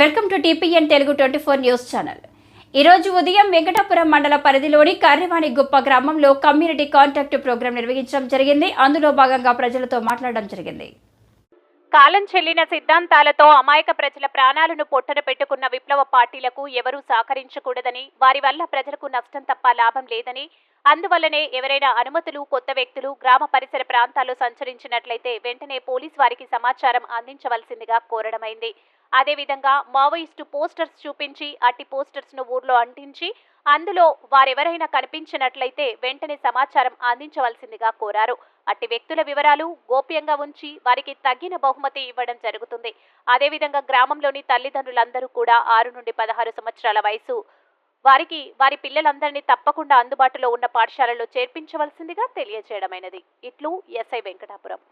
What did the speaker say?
Welcome to TPN Telugu twenty four news channel. ఈరోజు ఉదయం వెంకటాపురం మండల పరిధిలోని కర్రివాణి గుప్ప గ్రామంలో కమ్యూనిటీ కాంటాక్ట్ ప్రోగ్రాం నిర్వహించడం జరిగింది. అందులో భాగంగా ప్రజలతో మాట్లాడడం జరిగింది. కాలం చెల్లిన సిద్ధాంతాలతో అమాయక ప్రజల ప్రాణాలను పొట్టన పెట్టుకున్న విప్లవ పార్టీలకు ఎవరూ సహకరించకూడదని వారి వల్ల ప్రజలకు నష్టం తప్ప లాభం లేదని అందువల్లనే ఎవరైనా అనుమతులు కొత్త వ్యక్తులు గ్రామ పరిసర ప్రాంతాల్లో సంచరించినట్లయితే వెంటనే పోలీస్ వారికి సమాచారం అందించవలసిందిగా కోరడమైంది. అదేవిధంగా మావోయిస్టు పోస్టర్స్ చూపించి అట్టి పోస్టర్స్ను ఊర్లో అంటించి అందులో వారెవరైనా కనిపించినట్లయితే వెంటనే సమాచారం అందించవలసిందిగా కోరారు. అట్టి వ్యక్తుల వివరాలు గోప్యంగా ఉంచి వారికి తగిన బహుమతి ఇవ్వడం జరుగుతుంది. అదేవిధంగా గ్రామంలోని తల్లిదండ్రులందరూ కూడా ఆరు నుండి పదహారు సంవత్సరాల వయసు. వారికి వారి పిల్లలందరినీ తప్పకుండా అందుబాటులో ఉన్న పాఠశాలలో చేర్పించవలసిందిగా తెలియజేయడమైనది. ఇట్లు ఎస్ఐ వెంకటాపురం.